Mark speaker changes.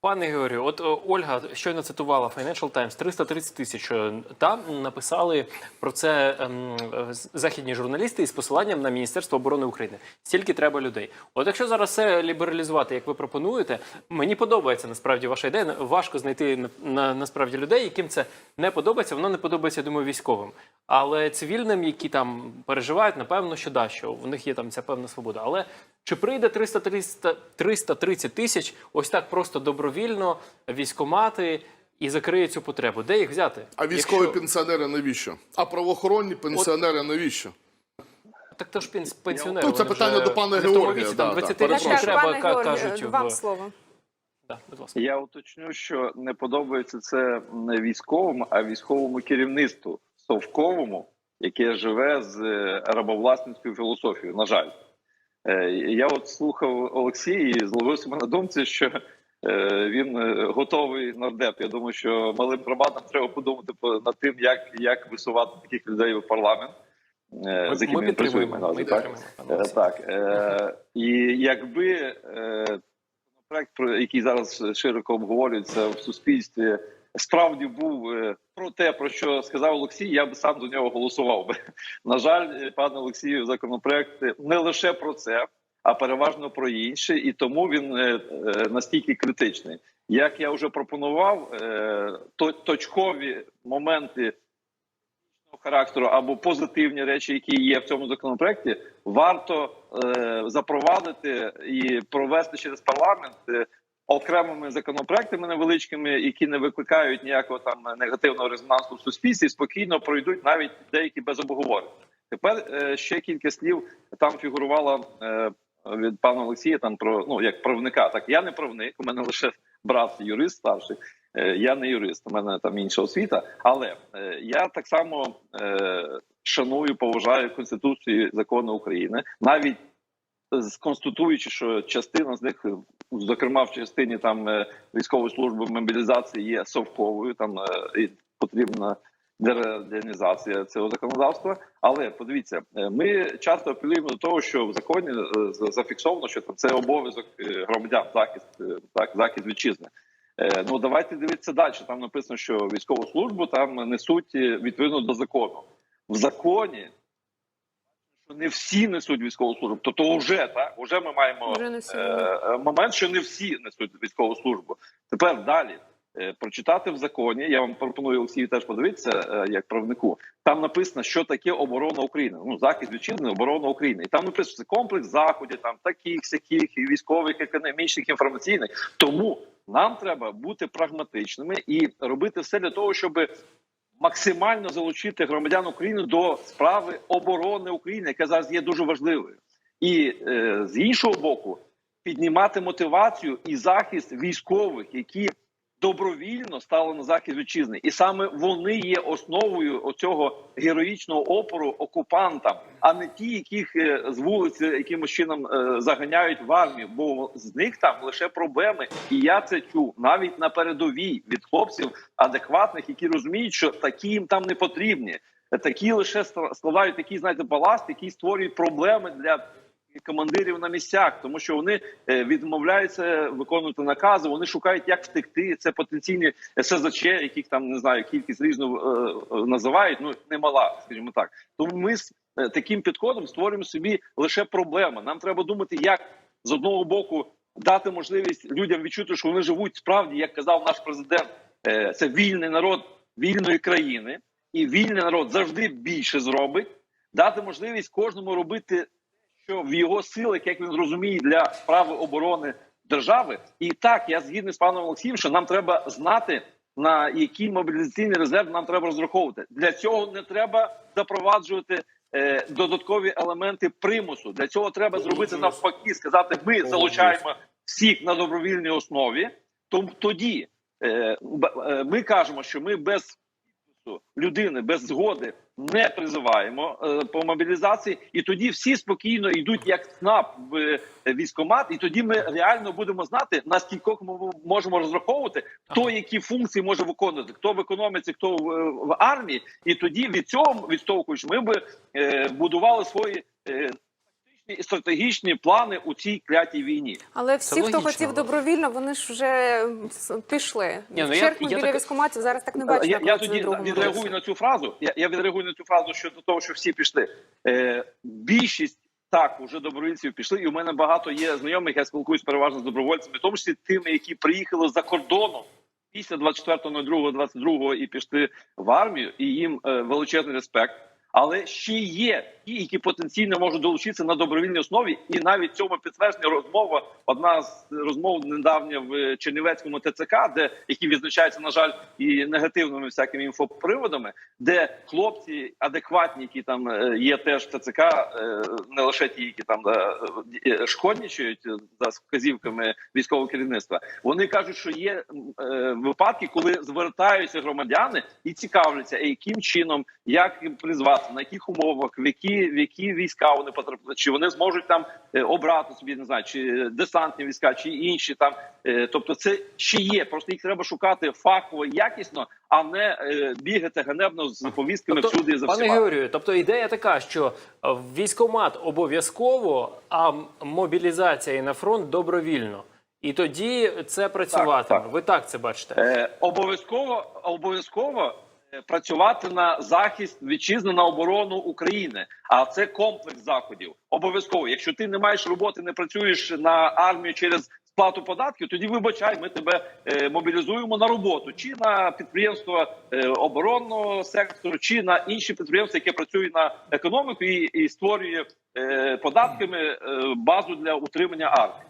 Speaker 1: Пане Георгію, от Ольга щойно цитувала Financial Times 330 тисяч. Е, Там написали про це ем, е, західні журналісти із посиланням на Міністерство оборони України. Стільки треба людей. От якщо зараз це лібералізувати, як ви пропонуєте, мені подобається насправді ваша ідея. Важко знайти на, на насправді людей, яким це не подобається. Воно не подобається, я думаю, військовим. Але цивільним, які там переживають, напевно, що да, що в них є там ця певна свобода. Але чи прийде 300, 300, 330 тисяч ось так просто добровільно військомати і закриє цю потребу? Де їх взяти?
Speaker 2: А військові
Speaker 1: Якщо-
Speaker 2: пенсіонери навіщо? А правоохоронні пенсіонери навіщо?
Speaker 1: Так то ж пенсіонери.
Speaker 2: Тут це питання до пана Георгія,
Speaker 1: віці, там
Speaker 2: да,
Speaker 1: 20
Speaker 2: перепрошую.
Speaker 1: тисяч
Speaker 2: Так,
Speaker 1: треба,
Speaker 3: пане
Speaker 1: ка- кажуть.
Speaker 3: вам
Speaker 1: в...
Speaker 3: слово.
Speaker 1: Да, будь ласка.
Speaker 4: Я уточню, що не подобається це не військовому, а військовому керівництву совковому, яке живе з е, рабовласницькою філософією. На жаль, я от слухав Олексія і зловив себе на думці, що е, він е, готовий нардеп. Я думаю, що малим громадам треба подумати по- над тим, як, як висувати таких людей в парламент, е,
Speaker 1: Ми,
Speaker 4: з якими
Speaker 1: ми
Speaker 4: він працює. на
Speaker 1: Ми
Speaker 4: так? Е,
Speaker 1: Олексій.
Speaker 4: Так е, і якби е, проект, про який зараз широко обговорюється в суспільстві, справді був е, про те, про що сказав Олексій, я б сам за нього голосував би. На жаль, е, пане Олексію, законопроект не лише про це, а переважно про інше, і тому він е, е, настільки критичний. Як я вже пропонував, е, точкові моменти характеру або позитивні речі, які є в цьому законопроекті, варто е, запровадити і провести через парламент е, окремими законопроектами невеличкими, які не викликають ніякого там негативного резонансу в суспільстві, спокійно пройдуть навіть деякі без обговорення. Тепер е, ще кілька слів там фігурувало е, від пана Олексія. Там про ну як правника. Так я не правник, у мене лише брат юрист старший. Е, Я не юрист, у мене там інша освіта, але я так само шаную, поважаю Конституцію і закони України, навіть констатуючи, що частина з них, зокрема в частині там е, військової служби мобілізації, є совковою, там е, і потрібна дерадянізація цього законодавства. Але подивіться, е, ми часто апелюємо до того, що в законі зафіксовано, що там це обов'язок громадян, захист так, захист вітчизни. Ну давайте дивитися далі. Там написано, що військову службу там несуть відповідно до закону. В законі що не всі несуть військову службу. Тобто, вже так, вже ми маємо
Speaker 3: Вже
Speaker 4: е, е, момент, що не всі несуть військову службу. Тепер далі. е, Прочитати в законі, я вам пропоную Олексію теж подивитися е, як правнику. Там написано, що таке оборона України. Ну захист вітчизни, оборона України, і там написано це комплекс заходів, там таких, сяких, і військових, економічних, інформаційних. Тому нам треба бути прагматичними і робити все для того, щоб максимально залучити громадян України до справи оборони України, яка зараз є дуже важливою, і е, з іншого боку, піднімати мотивацію і захист військових, які добровільно стали на захист вітчизни, і саме вони є основою оцього героїчного опору окупантам, а не ті, яких е, з вулиці якимось чином е, заганяють в армію, бо з них там лише проблеми. І я це чув навіть на передовій від хлопців адекватних, які розуміють, що такі їм там не потрібні. Такі лише складають такий, знаєте, баласт, який створюють проблеми для командирів на місцях, тому що вони е, відмовляються виконувати накази. Вони шукають, як втекти. Це потенційні СЗЧ, яких там не знаю, кількість різну е, е, називають. Ну немала, скажімо так. Тому ми з таким підходом створюємо собі лише проблеми. Нам треба думати, як з одного боку дати можливість людям відчути, що вони живуть справді, як казав наш президент. Це вільний народ вільної країни, і вільний народ завжди більше зробить. Дати можливість кожному робити що в його силах, як він зрозуміє, для справи оборони держави. І так я згідний з паном Олексієм, що нам треба знати на який мобілізаційний резерв нам треба розраховувати. Для цього не треба запроваджувати е, додаткові елементи примусу. Для цього треба зробити навпаки, сказати: ми залучаємо всіх на добровільній основі. Тому тоді е, е, ми кажемо, що ми без людини без згоди не призиваємо е, по мобілізації, і тоді всі спокійно йдуть як СНАП в військомат, і тоді ми реально будемо знати наскільки ми можемо розраховувати, хто які функції може виконувати, хто в економіці, хто в, е, армії, і тоді від цього відштовхуючи, ми би е, будували свої. І стратегічні плани у цій клятій війні.
Speaker 3: Але всі, хто
Speaker 1: логічно.
Speaker 3: хотів добровільно, вони ж вже пішли.
Speaker 1: Ні, ну,
Speaker 3: в
Speaker 1: я
Speaker 3: біля
Speaker 1: так-
Speaker 3: військкоматів зараз так не бачу.
Speaker 4: я, я тоді відреагую
Speaker 3: році.
Speaker 4: на цю фразу. Я, я відреагую на цю фразу щодо того, що всі пішли. Е, більшість так уже добровольців пішли, і у мене багато є знайомих. Я спілкуюсь переважно з добровольцями, в тому числі тими, які приїхали за кордоном після 24.02.22 і пішли в армію, і їм е, величезний респект. Але ще є ті, які потенційно можуть долучитися на добровільній основі, і навіть цьому підтвердження розмова. Одна з розмов недавня в Чернівецькому ТЦК, де які відзначаються, на жаль, і негативними всякими інфоприводами, де хлопці адекватні, які там е, є теж в ТЦК, е, не лише ті, які там е, е, за вказівками військового керівництва. Вони кажуть, що є е, випадки, коли звертаються громадяни і цікавляться, е, яким чином, як призвати, на яких умовах, в які, в які війська вони потрапили, чи вони зможуть там е, обрати собі, не знаю, чи десантні війська, чи інші там. Е, тобто, це ще є. Просто їх треба шукати фахово, якісно, а не е, бігати ганебно з повістками всюди і за
Speaker 1: пане
Speaker 4: всіма.
Speaker 1: Георгію, тобто ідея така, що е, військомат обов'язково, а мобілізація і на фронт добровільно. І тоді це працюватиме.
Speaker 4: так.
Speaker 1: Ви так це бачите?
Speaker 4: Е, обов'язково обов'язково е, працювати на захист вітчизни на оборону України. А це комплекс заходів. Обов'язково. Якщо ти не маєш роботи, не працюєш на армію через сплату податків, тоді вибачай, ми тебе е, мобілізуємо на роботу чи на підприємства е, оборонного сектору, чи на інші підприємства, які працюють на економіку і, і створює е, податками е, базу для утримання армії.